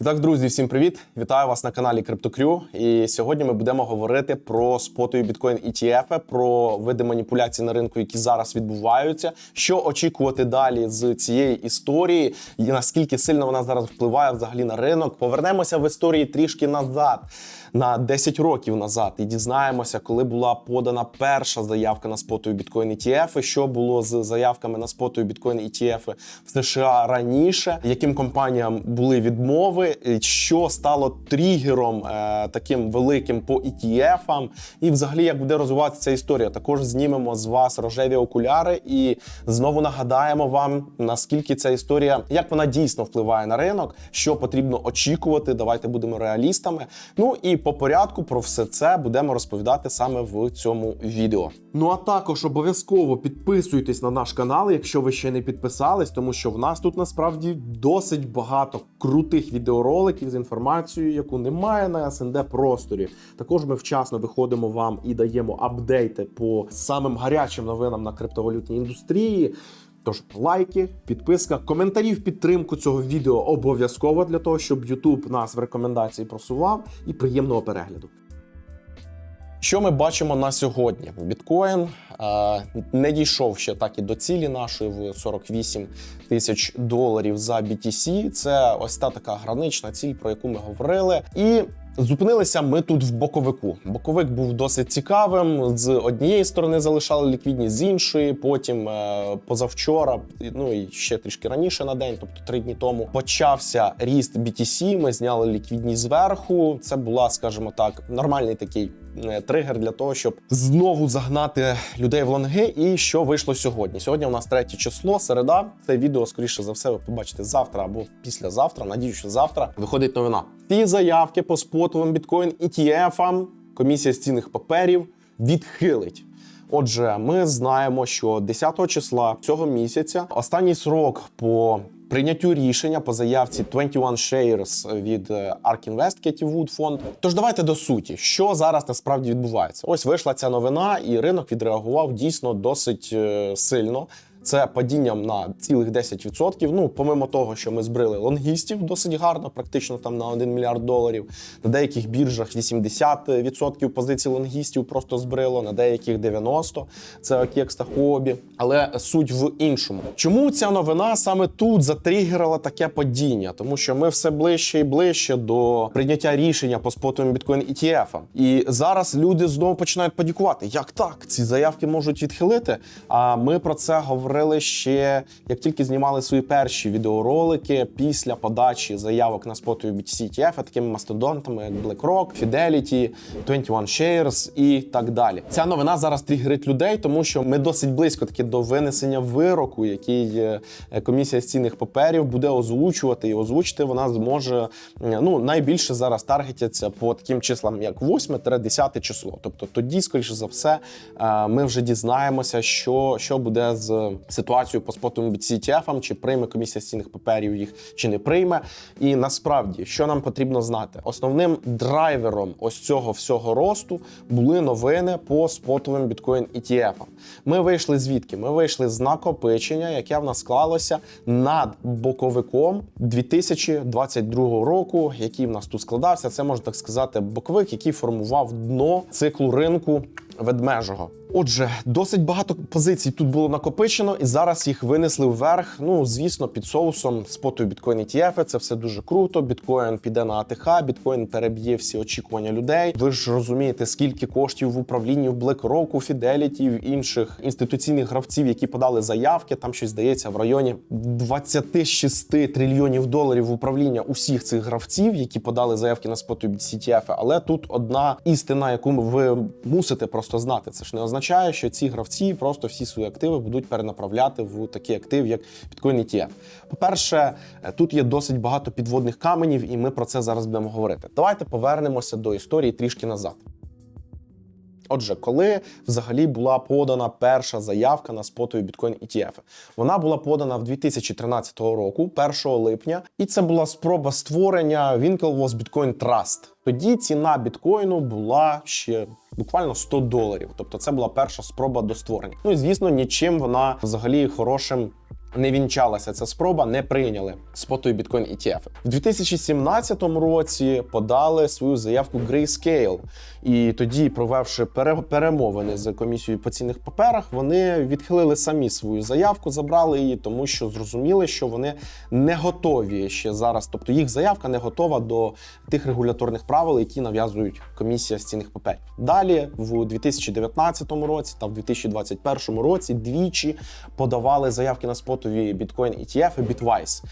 І так, друзі, всім привіт! Вітаю вас на каналі CryptoCrew. І сьогодні ми будемо говорити про спотові біткоін ETF, про види маніпуляцій на ринку, які зараз відбуваються. Що очікувати далі з цієї історії, і наскільки сильно вона зараз впливає взагалі на ринок. Повернемося в історії трішки назад. На 10 років назад і дізнаємося, коли була подана перша заявка на спотові біткоін ETF, що було з заявками на спотові біткоін ETF в США раніше, яким компаніям були відмови, і що стало тригером е, таким великим по ETF-ам, і взагалі як буде розвиватися ця історія. Також знімемо з вас рожеві окуляри і знову нагадаємо вам наскільки ця історія, як вона дійсно впливає на ринок, що потрібно очікувати. Давайте будемо реалістами. Ну і по порядку про все це будемо розповідати саме в цьому відео. Ну а також обов'язково підписуйтесь на наш канал, якщо ви ще не підписались, тому що в нас тут насправді досить багато крутих відеороликів з інформацією, яку немає на СНД просторі. Також ми вчасно виходимо вам і даємо апдейти по самим гарячим новинам на криптовалютній індустрії. Тож лайки, підписка, коментарі в підтримку цього відео обов'язково для того, щоб YouTube нас в рекомендації просував і приємного перегляду. Що ми бачимо на сьогодні? Біткоін е, не дійшов ще так і до цілі нашої в 48 тисяч доларів за BTC. Це ось та така гранична ціль, про яку ми говорили. І Зупинилися ми тут в боковику. Боковик був досить цікавим. З однієї сторони залишали ліквідність, з іншої. Потім е, позавчора, ну і ще трішки раніше на день, тобто три дні тому, почався ріст BTC, Ми зняли ліквідність зверху. Це була, скажімо так, нормальний такий е, тригер для того, щоб знову загнати людей в лонги. І що вийшло сьогодні? Сьогодні у нас третє число, середа. Це відео, скоріше за все, ви побачите завтра або післязавтра. Надію, що завтра виходить новина. Ці заявки по спотовим біткоін ETF комісія з цінних паперів відхилить. Отже, ми знаємо, що 10 числа цього місяця останній срок по прийняттю рішення по заявці 21 Shares від е, ARK Invest Katie Wood фонд. Тож давайте до суті, що зараз насправді відбувається. Ось вийшла ця новина, і ринок відреагував дійсно досить е, сильно. Це падінням на цілих 10%. Ну, помимо того, що ми збрили лонгістів досить гарно, практично там на 1 мільярд доларів. На деяких біржах 80% позицій лонгістів просто збрило, на деяких 90%. Це OKEX та Хобі. Але суть в іншому. Чому ця новина саме тут затригерила таке падіння? Тому що ми все ближче і ближче до прийняття рішення по спотовим біткоін ETF. І зараз люди знову починають панікувати. Як так? Ці заявки можуть відхилити? А ми про це говоримо говорили ще як тільки знімали свої перші відеоролики після подачі заявок на спотові BTC ETF, такими мастодонтами, як BlackRock, Fidelity, 21 Shares і так далі. Ця новина зараз тригерить людей, тому що ми досить близько таки до винесення вироку, який е, комісія з цінних паперів буде озвучувати, і озвучити вона зможе ну найбільше зараз таргетяться по таким числам, як 8-10 число. Тобто тоді, скоріше за все, е, ми вже дізнаємося, що, що буде з ситуацію по спотовим BTC-ETF, чи прийме комісія з цінних паперів їх, чи не прийме. І насправді, що нам потрібно знати, основним драйвером ось цього всього росту були новини по спотовим біткоін ETF. Ми вийшли звідки? Ми вийшли з накопичення, яке в нас склалося над боковиком 2022 року, який в нас тут складався. Це можна так сказати, боковик, який формував дно циклу ринку ведмежого. Отже, досить багато позицій тут було накопичено, і зараз їх винесли вверх. Ну, звісно, під соусом споту біткоін ETF. Це все дуже круто. Біткоін піде на АТХ, біткоін переб'є всі очікування людей. Ви ж розумієте, скільки коштів в управлінні в BlackRock, у Fidelity, в інших інституційних гравців, які подали заявки. Там щось здається в районі 26 трильйонів доларів управління усіх цих гравців, які подали заявки на споту ETF. Але тут одна істина, яку ви мусите просто знати. Це ж не означає що ці гравці просто всі свої активи будуть перенаправляти в такий актив, як Bitcoin ETF. По-перше, тут є досить багато підводних каменів, і ми про це зараз будемо говорити. Давайте повернемося до історії трішки назад. Отже, коли взагалі була подана перша заявка на спотові біткоін ETF? Вона була подана в 2013 року, 1 липня, і це була спроба створення Winklevoss Bitcoin Trust. Тоді ціна біткоїну була ще буквально 100 доларів. Тобто, це була перша спроба до створення. Ну і звісно, нічим вона взагалі хорошим не вінчалася ця спроба, не прийняли спотові біткоін ETF. В 2017 році подали свою заявку Grayscale. І тоді, провівши перемовини з комісією по цінних паперах, вони відхилили самі свою заявку, забрали її, тому що зрозуміли, що вони не готові ще зараз. Тобто їх заявка не готова до тих регуляторних правил, які нав'язують комісія з цінних паперів. Далі, в 2019 році та в 2021 році двічі подавали заявки на спотові біткоін ETF і Bitwise.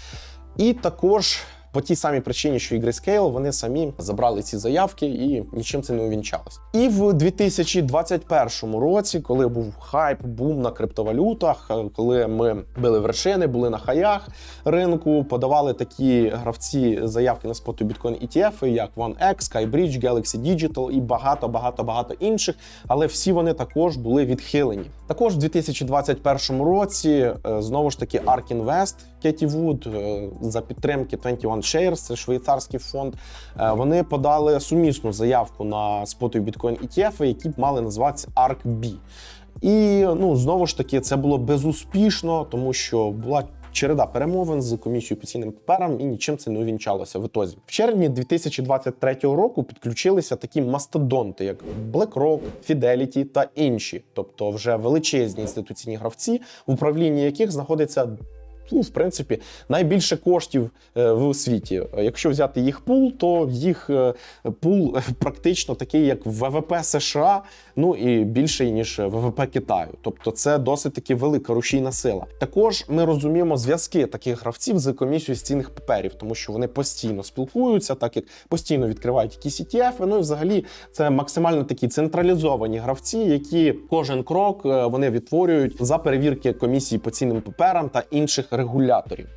І також по тій самій причині, що і Grayscale, вони самі забрали ці заявки і нічим це не увінчалось. І в 2021 році, коли був хайп, бум на криптовалютах, е, коли ми били вершини, були на хаях ринку, подавали такі гравці заявки на споту біткоін ETF, як OneX, SkyBridge, Galaxy Digital і багато, багато, багато інших. Але всі вони також були відхилені. Також в 2021 році е, знову ж таки ARK Invest, Кеті Вуд е, за підтримки 21 Shares, це швейцарський фонд. е, Вони подали сумісну заявку на спотові біткоін ETF, які б мали називатися ARK-B. І ну знову ж таки це було безуспішно, тому що була. Череда перемовин з комісією по цінним паперам і нічим це не увінчалося в ітозі. В червні 2023 року підключилися такі мастодонти, як BlackRock, Fidelity та інші, тобто вже величезні інституційні гравці, в управлінні яких знаходиться ну, в принципі, найбільше коштів е, в світі. Якщо взяти їх пул, то їх е, пул практично такий, як ВВП США, ну і більший ніж ВВП Китаю. Тобто, це досить таки велика рушійна сила. Також ми розуміємо зв'язки таких гравців з комісією з цінних паперів, тому що вони постійно спілкуються, так як постійно відкривають якісь ETF. Ну і взагалі це максимально такі централізовані гравці, які кожен крок е, вони відтворюють за перевірки комісії по цінним паперам та інших регуляторів.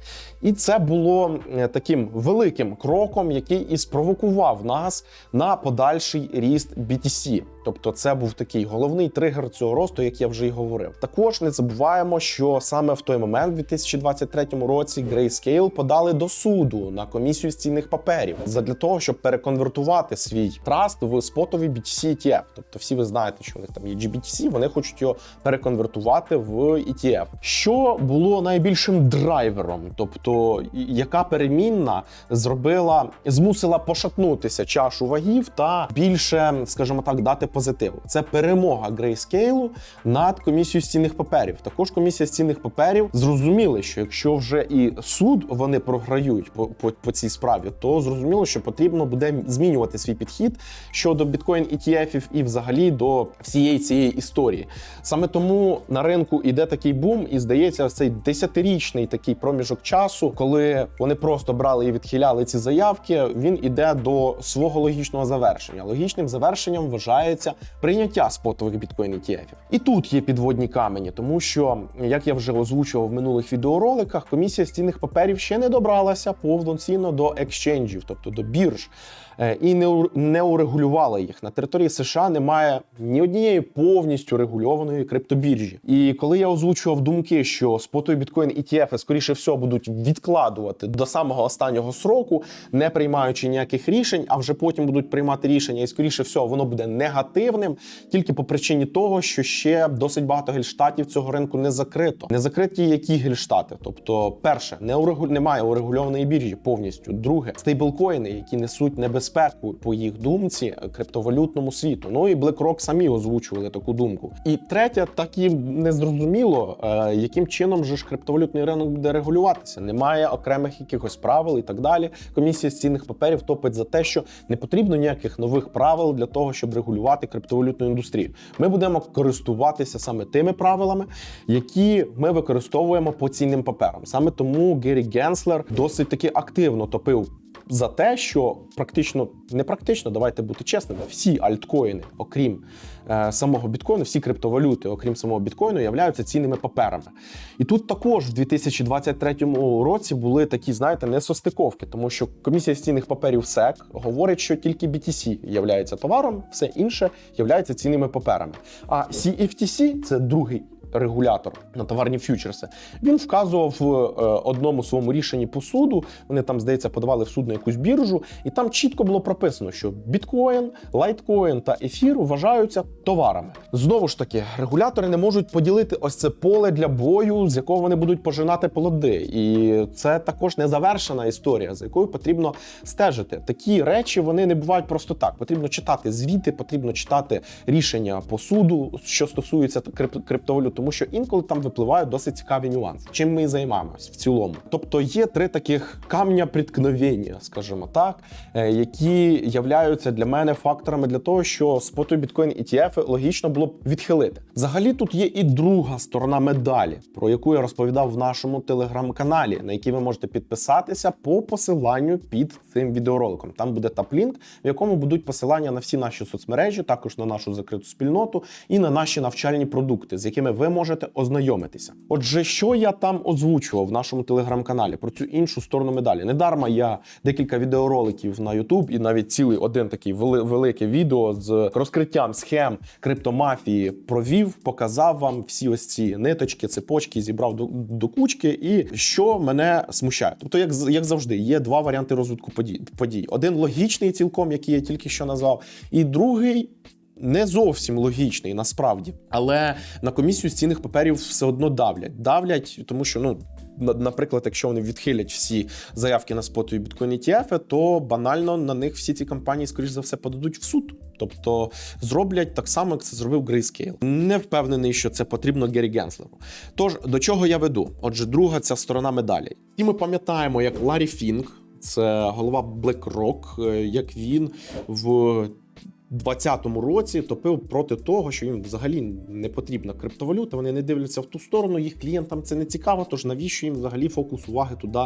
І це було е, таким великим кроком, який і спровокував нас на подальший ріст BTC. Тобто, це був такий головний тригер цього росту, як я вже й говорив. Також не забуваємо, що саме в той момент, в 2023 році, Grayscale подали до суду на комісію з цінних паперів для того, щоб переконвертувати свій траст в спотовий BTC ETF. Тобто, всі ви знаєте, що у них там є GBTC, вони хочуть його переконвертувати в ETF. Що було найбільшим драйвером, тобто яка перемінна зробила, змусила пошатнутися чашу вагів та більше, скажімо так, дати позитиву. Це перемога Grayscale над комісією з цінних паперів. Також комісія з цінних паперів зрозуміли, що якщо вже і суд вони програють по, по, по цій справі, то зрозуміло, що потрібно буде змінювати свій підхід щодо біткоін ETF і взагалі до всієї цієї історії. Саме тому на ринку іде такий бум, і здається, цей десятирічний такий проміжок часу, коли вони просто брали і відхиляли ці заявки. Він іде до свого логічного завершення. Логічним завершенням вважається прийняття спотових біткоін ETF. І тут є підводні камені, тому що, як я вже озвучував в минулих відеороликах, комісія з цінних паперів ще не добралася повноцінно до екшенджів, тобто до бірж. Е, І не, урегулювала їх на території США. Немає ні однієї повністю регульованої криптобіржі. І коли я озвучував думки, що спотові біткоін ETF, скоріше всього будуть відкладувати до самого останнього сроку, не приймаючи ніяких рішень, а вже потім будуть приймати рішення, і скоріше всього воно буде негативним, тільки по причині того, що ще досить багато гельштатів цього ринку не закрито. Не закриті які гельштати. Тобто, перше, не урегуль... немає урегульованої біржі повністю. Друге, стейблкоїни, які несуть небезпеку по їх думці криптовалютному світу. Ну і BlackRock самі озвучували таку думку. І третє, так і не зрозуміло, е, яким чином же ж криптовалютний ринок буде регулюватися. Немає окремих якихось правил і так далі. Комісія з цінних паперів топить за те, що не потрібно ніяких нових правил для того, щоб регулювати криптовалютну індустрію. Ми будемо користуватися саме тими правилами, які ми використовуємо по цінним паперам. Саме тому Гері Генслер досить таки активно топив. За те, що практично не практично, давайте бути чесними, всі альткоїни, окрім е, самого біткоїну, всі криптовалюти, окрім самого біткоїну, являються цінними паперами. І тут також в 2023 році були такі, знаєте, несостиковки, тому що комісія з цінних паперів SEC говорить, що тільки BTC являється товаром, все інше являється цінними паперами. А CFTC – це другий регулятор на товарні фьючерси. Він вказував в е, одному своєму рішенні по суду. Вони там, здається, подавали в суд на якусь біржу, і там чітко було прописано, що біткоін, лайткоін та ефір вважаються товарами. Знову ж таки, регулятори не можуть поділити ось це поле для бою, з якого вони будуть пожинати плоди. І це також незавершена історія, за якою потрібно стежити. Такі речі вони не бувають просто так. Потрібно читати звіти, потрібно читати рішення по суду, що стосується крип- криптовалют, тому що інколи там випливають досить цікаві нюанси. Чим ми і займаємось в цілому. Тобто є три таких камня приткновення, скажімо так, е, які являються для мене факторами для того, що споту біткоін ETF логічно було б відхилити. Взагалі тут є і друга сторона медалі, про яку я розповідав в нашому телеграм-каналі, на який ви можете підписатися по посиланню під цим відеороликом. Там буде таплінк, в якому будуть посилання на всі наші соцмережі, також на нашу закриту спільноту і на наші навчальні продукти, з якими ви можете ознайомитися. Отже, що я там озвучував в нашому телеграм-каналі про цю іншу сторону медалі. Недарма я декілька відеороликів на YouTube і навіть цілий один такий велике відео з розкриттям схем криптомафії провів, показав вам всі ось ці ниточки, цепочки, зібрав до, до кучки. І що мене смущає? Тобто, як, як завжди, є два варіанти розвитку подій. Один логічний, цілком, який я тільки що назвав, і другий. Не зовсім логічний насправді, але на комісію з цінних паперів все одно давлять. Давлять, тому що ну. Наприклад, якщо вони відхилять всі заявки на спотові біткоін ETF, то банально на них всі ці компанії, скоріш за все, подадуть в суд. Тобто зроблять так само, як це зробив Grayscale. Не впевнений, що це потрібно Гері Генслеру. Тож до чого я веду? Отже, друга ця сторона медалі. І ми пам'ятаємо, як Ларі Фінк, це голова BlackRock, е, як він в 2020 році топив проти того, що їм взагалі не потрібна криптовалюта. Вони не дивляться в ту сторону, їх клієнтам це не цікаво. Тож навіщо їм взагалі фокус уваги туди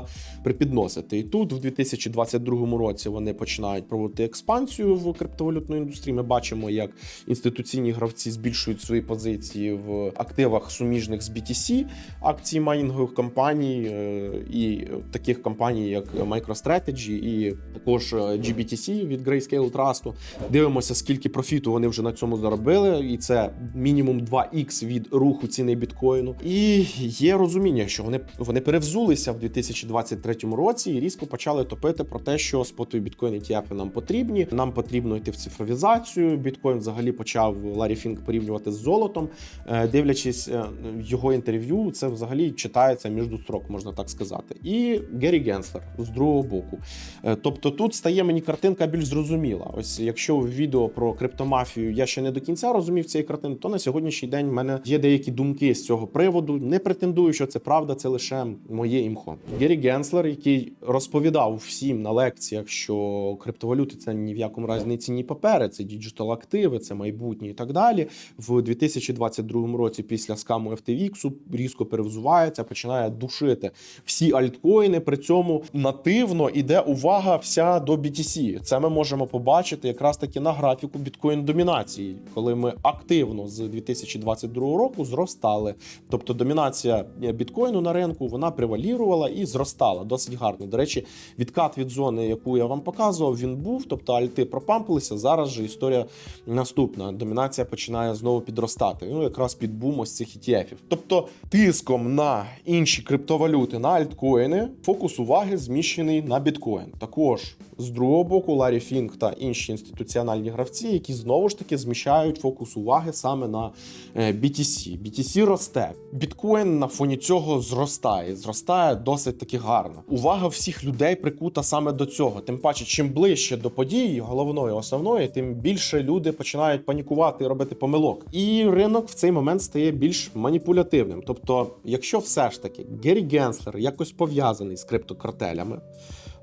припідносити? І тут, в 2022 році, вони починають проводити експансію в криптовалютну індустрії. Ми бачимо, як інституційні гравці збільшують свої позиції в активах суміжних з BTC, акції майнінгових компаній е, і таких компаній, як MicroStrategy, і також е, GBTC від Grayscale Trust. Дивимося, скільки профіту вони вже на цьому заробили, і це мінімум 2х від руху ціни біткоїну. І є розуміння, що вони вони перевзулися в 2023 році і різко почали топити про те, що спотові біткоін ETF нам потрібні. Нам потрібно йти в цифровізацію. Біткоін взагалі почав Ларі Фінк порівнювати з золотом. Е, Дивлячись е, його інтерв'ю, це взагалі читається між строк, можна так сказати. І Геррі Генслер з другого боку. Е, Тобто тут стає мені картинка більш зрозуміла. Ось якщо в відео про криптомафію я ще не до кінця розумів цієї картини, то на сьогоднішній день в мене є деякі думки з цього приводу. Не претендую, що це правда, це лише моє імхо. Геррі Генслер, який розповідав всім на лекціях, що криптовалюти це ні в якому разі не цінні папери, це діджитал активи, це майбутнє і так далі. В 2022 році, після скаму FTX, різко перевзувається, починає душити всі альткоїни. При цьому нативно іде увага вся до BTC. Це ми можемо побачити якраз таки на графіку біткоін домінації, коли ми активно з 2022 року зростали. Тобто домінація біткоїну на ринку вона превалірувала і зростала досить гарно. До речі, відкат від зони, яку я вам показував, він був. Тобто альти пропампилися. Зараз же історія наступна. Домінація починає знову підростати. Ну якраз під бум ось цих ETF. Тобто тиском на інші криптовалюти, на альткоїни, фокус уваги зміщений на біткоін. Також з другого боку, Ларі Фінк та інші інституціональні гравці, які знову ж таки зміщають фокус уваги саме на е, BTC. BTC росте. Біткоін на фоні цього зростає. Зростає досить таки гарно. Увага всіх людей прикута саме до цього. Тим паче, чим ближче до події, головної основної, тим більше люди починають панікувати і робити помилок. І ринок в цей момент стає більш маніпулятивним. Тобто, якщо все ж таки Геррі Генслер якось пов'язаний з криптокартелями.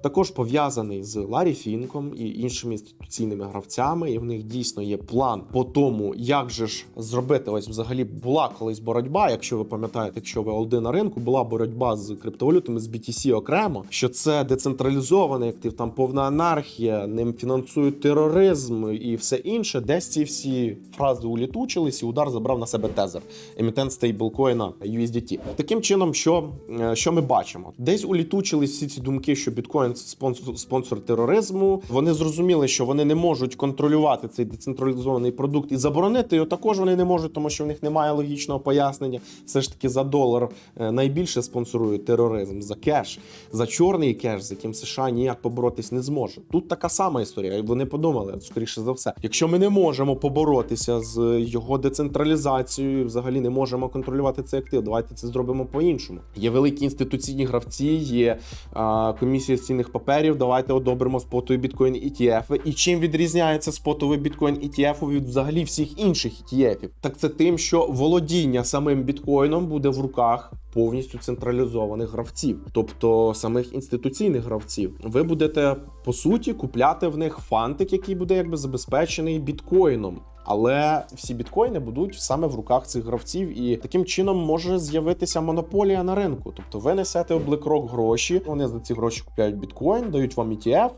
Також пов'язаний з Ларі Фінком і іншими інституційними гравцями, і в них дійсно є план по тому, як же ж зробити. Ось взагалі була колись боротьба. Якщо ви пам'ятаєте, якщо ви олди на ринку, була боротьба з криптовалютами з BTC окремо, що це децентралізований актив, там повна анархія, ним фінансують тероризм і все інше. Десь ці всі фрази улітучились, і удар забрав на себе тезер, емітент стейблкоїна USDT. Таким чином, що, е, що ми бачимо? Десь улітучились всі ці думки, що біткоін спонсор, спонсор тероризму. Вони зрозуміли, що вони не можуть контролювати цей децентралізований продукт і заборонити його також вони не можуть, тому що в них немає логічного пояснення. Все ж таки за долар е, найбільше спонсорують тероризм за кеш, за чорний кеш, з яким США ніяк поборотись не зможе. Тут така сама історія. Вони подумали, скоріше за все, якщо ми не можемо поборотися з його децентралізацією, взагалі не можемо контролювати цей актив. Давайте це зробимо по-іншому. Є великі інституційні гравці, є а, комісія цінних паперів. Давайте одобримо спотові біткоін ETF. І чим відрізняється спотовий біткоін ETF від взагалі всіх інших ETF? Так це тим, що володіння самим біткоїном буде в руках. Повністю централізованих гравців, тобто самих інституційних гравців, ви будете по суті купляти в них фантик, який буде якби забезпечений біткоїном. Але всі біткоїни будуть саме в руках цих гравців, і таким чином може з'явитися монополія на ринку. Тобто ви несете в BlackRock гроші, вони за ці гроші купляють біткоін, дають вам ETF.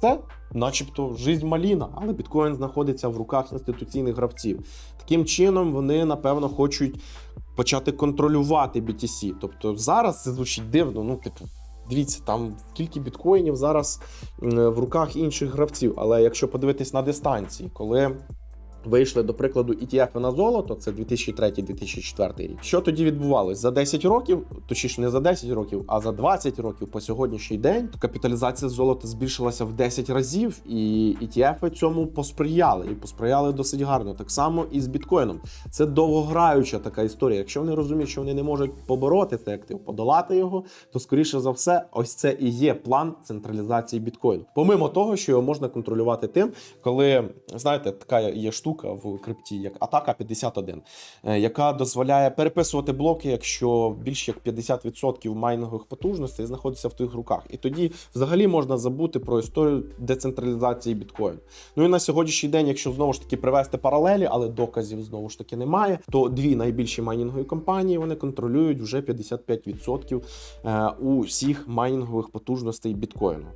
Це, начебто, жизнь маліна, але біткоін знаходиться в руках інституційних гравців. Таким чином вони напевно хочуть почати контролювати BTC. Тобто зараз це звучить дивно. Ну, типу, дивіться, там скільки біткоїнів зараз в руках інших гравців. Але якщо подивитись на дистанції, коли Вийшли до прикладу ETF на золото, це 2003-2004 рік. Що тоді відбувалось? За 10 років, точніше не за 10 років, а за 20 років по сьогоднішній день капіталізація золота збільшилася в 10 разів, і ETF цьому посприяли і посприяли досить гарно. Так само і з біткоїном. Це довгограюча така історія. Якщо вони розуміють, що вони не можуть побороти цей актив, подолати його, то скоріше за все, ось це і є план централізації біткоїну. Помимо того, що його можна контролювати тим, коли знаєте, така є штука в крипті, як атака 51, е, яка дозволяє переписувати блоки, якщо більш як 50% майнингових потужностей знаходиться в твоїх руках. І тоді взагалі можна забути про історію децентралізації біткоїну. Ну і на сьогоднішній день, якщо знову ж таки привести паралелі, але доказів знову ж таки немає, то дві найбільші майнінгові компанії вони контролюють вже 55% е, усіх майнінгових потужностей біткоїну.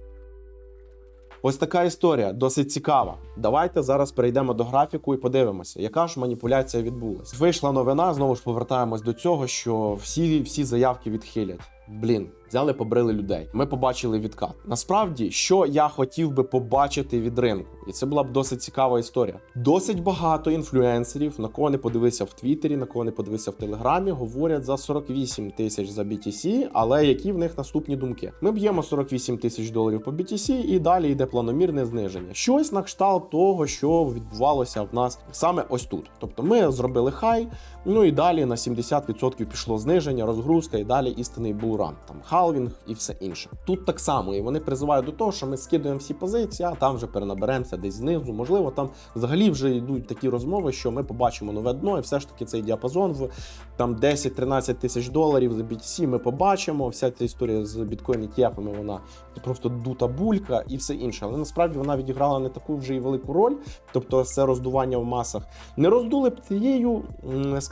Ось така історія досить цікава. Давайте зараз перейдемо до графіку і подивимося, яка ж маніпуляція відбулася. Вийшла новина. Знову ж повертаємось до цього, що всі, всі заявки відхилять. Блін, взяли, побрили людей. Ми побачили відкат. Насправді, що я хотів би побачити від ринку, і це була б досить цікава історія. Досить багато інфлюенсерів, на кого не подивився в Твіттері, на кого не подивився в Телеграмі, говорять за 48 тисяч за BTC, але які в них наступні думки? Ми б'ємо 48 тисяч доларів по BTC і далі йде планомірне зниження. Щось на кшталт того, що відбувалося в нас саме ось тут. Тобто ми зробили хай, ну і далі на 70% пішло зниження, розгрузка, і далі істинний булран, там халвінг і все інше. Тут так само, і вони призивають до того, що ми скидуємо всі позиції, а там вже перенаберемося десь знизу. Можливо, там взагалі вже йдуть такі розмови, що ми побачимо нове дно, і все ж таки цей діапазон в там 10-13 тисяч доларів за BTC ми побачимо. Вся ця історія з біткоін ETF, вона просто дута булька і все інше. Але насправді вона відіграла не таку вже й велику роль, тобто це роздування в масах. Не роздули б цією,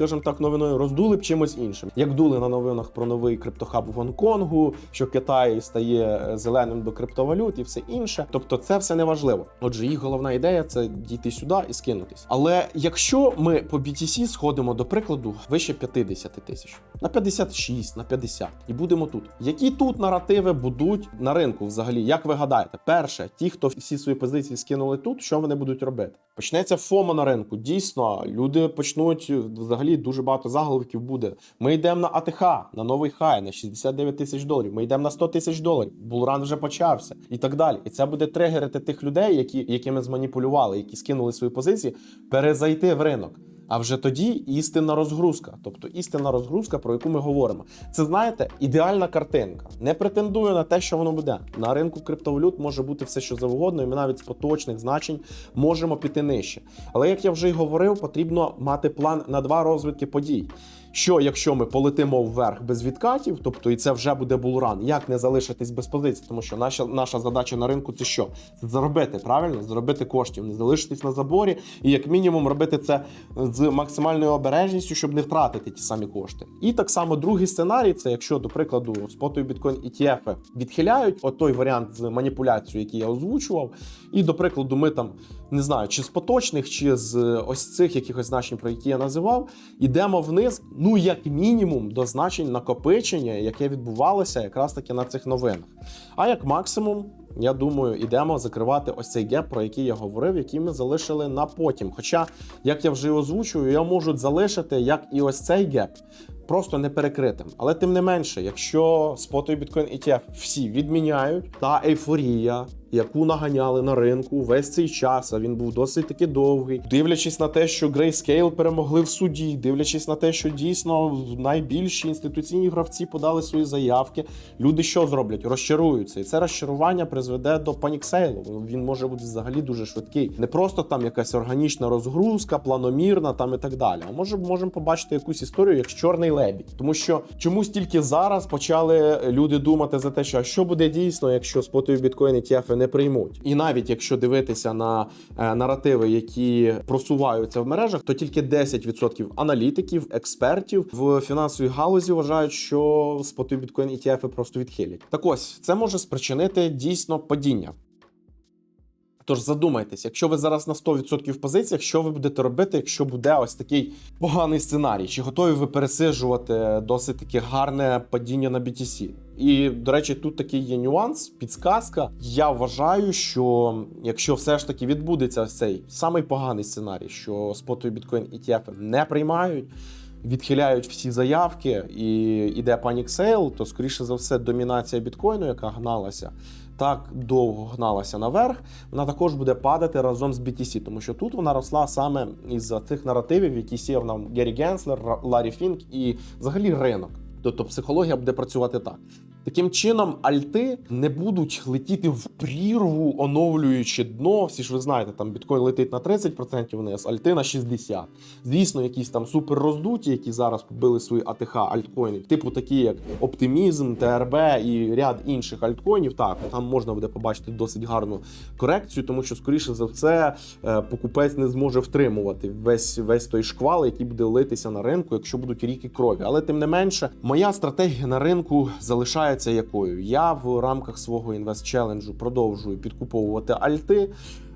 скажімо так, новиною, роздули б чимось іншим. Як дули на новинах про новий криптохаб в Гонконгу, що Китай стає зеленим до криптовалют і все інше. Тобто, це все не важливо. Отже, їх головна ідея це дійти сюди і скинутись. Але якщо ми по BTC сходимо до прикладу вище 50 тисяч, на 56, на 50, і будемо тут. Які тут наративи будуть на ринку взагалі? Як ви гадаєте? Перше, ті, хто всі свої позиції скинули тут, що вони будуть робити? Почнеться ФОМО на ринку. Дійсно, люди почнуть взагалі дуже багато заголовків буде. Ми йдемо на АТХ, на новий хай, на 69 тисяч доларів. Ми йдемо на 100 тисяч доларів. Булран вже почався і так далі. І це буде тригерити тих людей, які, якими зманіпулювали, які скинули свої позиції, перезайти в ринок. А вже тоді істинна розгрузка, тобто істинна розгрузка, про яку ми говоримо. Це знаєте, ідеальна картинка. Не претендую на те, що воно буде. На ринку криптовалют може бути все, що завгодно, і ми навіть з поточних значень можемо піти нижче. Але як я вже й говорив, потрібно мати план на два розвитки подій. Що якщо ми полетимо вверх без відкатів, тобто і це вже буде булран, як не залишитись без позицій? Тому що наша наша задача на ринку це що? Це заробити правильно, заробити коштів, не залишитись на заборі, і як мінімум робити це з максимальною обережністю, щоб не втратити ті самі кошти. І так само другий сценарій це якщо, до прикладу, спотові біткоін ETF відхиляють, от той варіант з маніпуляцією, який я озвучував, і до прикладу, ми там не знаю, чи з поточних, чи з ось цих якихось значень, про які я називав, ідемо вниз ну як мінімум, до значень накопичення, яке відбувалося якраз таки на цих новинах. А як максимум, я думаю, ідемо закривати ось цей геп, про який я говорив, який ми залишили на потім. Хоча, як я вже і озвучую, його можуть залишити як і ось цей геп. Просто не перекритим. Але тим не менше, якщо спотовий біткоін ETF всі відміняють, та ейфорія, яку наганяли на ринку весь цей час, а він був досить таки довгий, дивлячись на те, що Grayscale перемогли в суді, дивлячись на те, що дійсно найбільші інституційні гравці подали свої заявки, люди що зроблять? Розчаруються, і це розчарування призведе до паніксейлу. Він може бути взагалі дуже швидкий. Не просто там якась органічна розгрузка, планомірна там і так далі. А може можемо побачити якусь історію як чорний лебідь, тому що чомусь тільки зараз почали люди думати за те, що а що буде дійсно, якщо спотові біткоін ETF не приймуть. І навіть якщо дивитися на е, наративи, які просуваються в мережах, то тільки 10% аналітиків, експертів в фінансовій галузі вважають, що споту біткоін ETF просто відхилять. Так ось це може спричинити дійсно падіння. Тож задумайтесь, якщо ви зараз на 100% в позиціях, що ви будете робити, якщо буде ось такий поганий сценарій? Чи готові ви пересиджувати досить таки гарне падіння на BTC? І до речі, тут такий є нюанс, підсказка. Я вважаю, що якщо все ж таки відбудеться цей самий поганий сценарій, що спотові біткоін ETF не приймають. Відхиляють всі заявки і йде панік сейл, то скоріше за все домінація біткоїну, яка гналася, так довго гналася наверх, вона також буде падати разом з BTC, тому що тут вона росла саме із цих наративів, які сіяв нам Гері Генслер, Ларі Фінк і взагалі ринок. Тобто психологія буде працювати так. Таким чином, альти не будуть летіти в прірву, оновлюючи дно. Всі ж ви знаєте, там біткоін летить на 30% вниз, альти на 60%. Звісно, якісь там супер роздуті, які зараз побили свої АТХ альткоїни, типу такі, як Оптимізм, ТРБ і ряд інших альткоїнів. Так, там можна буде побачити досить гарну корекцію, тому що, скоріше за все, е, покупець не зможе втримувати весь весь той шквал, який буде литися на ринку, якщо будуть ріки крові. Але тим не менше, моя стратегія на ринку залишається якою. Я в рамках свого інвест-челенджу продовжую підкуповувати альти.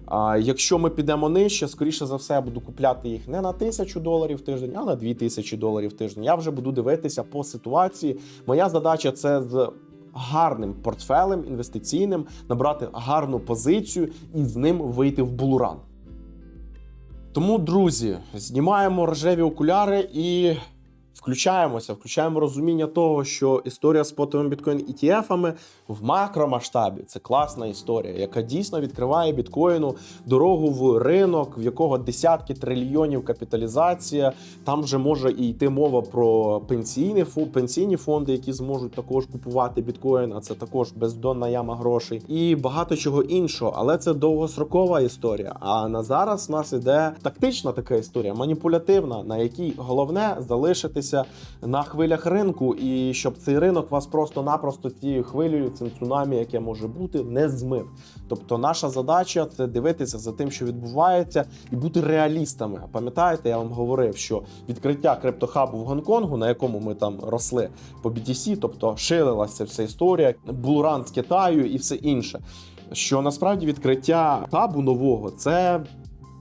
А якщо ми підемо нижче, скоріше за все, я буду купляти їх не на тисячу доларів в тиждень, а на дві тисячі доларів в тиждень. Я вже буду дивитися по ситуації. Моя задача це з гарним портфелем інвестиційним набрати гарну позицію і з ним вийти в булуран. Тому, друзі, знімаємо рожеві окуляри і включаємося, включаємо розуміння того, що історія з спотовими біткоін ETF-ами в макромасштабі це класна історія, яка дійсно відкриває біткоїну дорогу в ринок, в якого десятки трильйонів капіталізація. Там вже може і йти мова про пенсійні пенсійні фонди, які зможуть також купувати біткоін, а це також бездонна яма грошей, і багато чого іншого. Але це довгосрокова історія. А на зараз в нас іде тактична така історія, маніпулятивна, на якій головне залишитися на хвилях ринку, і щоб цей ринок вас просто-напросто цією хвилею, цим цунамі, яке може бути, не змив. Тобто, наша задача це дивитися за тим, що відбувається, і бути реалістами. Пам'ятаєте, я вам говорив, що відкриття криптохабу в Гонконгу, на якому ми там росли по BTC, тобто шилилася вся історія, булран з Китаю і все інше. Що насправді відкриття хабу нового це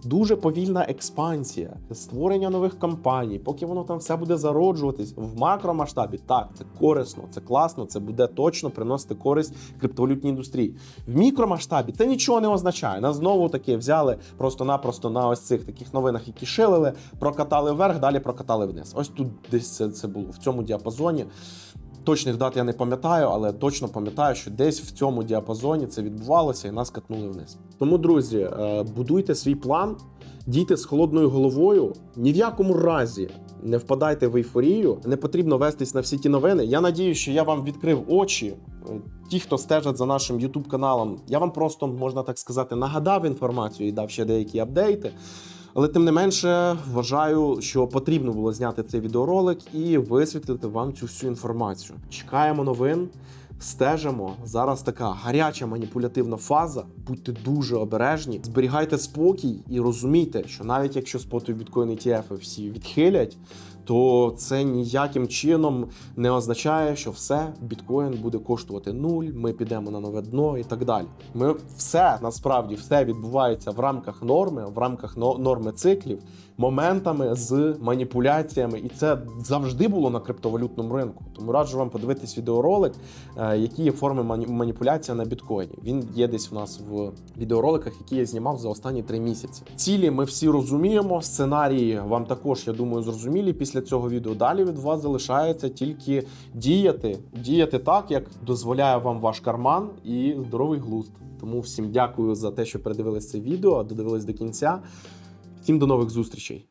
дуже повільна експансія, створення нових компаній, поки воно там все буде зароджуватись в макромасштабі. Так, це корисно, це класно, це буде точно приносити користь криптовалютній індустрії. В мікромасштабі це нічого не означає. Нас знову таки взяли просто-напросто на ось цих таких новинах, які шилили, прокатали вверх, далі прокатали вниз. Ось тут десь це, це було в цьому діапазоні. Точних дат я не пам'ятаю, але точно пам'ятаю, що десь в цьому діапазоні це відбувалося і нас катнули вниз. Тому, друзі, е, будуйте свій план, дійте з холодною головою. Ні в якому разі не впадайте в ейфорію. Не потрібно вестись на всі ті новини. Я надію, що я вам відкрив очі. Е, Ті, хто стежать за нашим youtube каналом, я вам просто можна так сказати нагадав інформацію і дав ще деякі апдейти. Але тим не менше, вважаю, що потрібно було зняти цей відеоролик і висвітлити вам цю всю інформацію. Чекаємо новин, стежимо. Зараз така гаряча маніпулятивна фаза. Будьте дуже обережні, зберігайте спокій і розумійте, що навіть якщо спотові біткоін ETF всі відхилять, то це ніяким чином не означає, що все біткоін буде коштувати нуль. Ми підемо на нове дно і так далі. Ми все насправді все відбувається в рамках норми, в рамках норми циклів, моментами з маніпуляціями, і це завжди було на криптовалютному ринку. Тому раджу вам подивитись відеоролик, е, які є форми маніпуляції на біткоїні. Він є десь у нас в відеороликах, які я знімав за останні три місяці. Цілі ми всі розуміємо. Сценарії вам також, я думаю, зрозумілі після цього відео. Далі від вас залишається тільки діяти, діяти так, як дозволяє вам ваш карман і здоровий глузд. Тому всім дякую за те, що передивились це відео, додивились до кінця. Всім до нових зустрічей.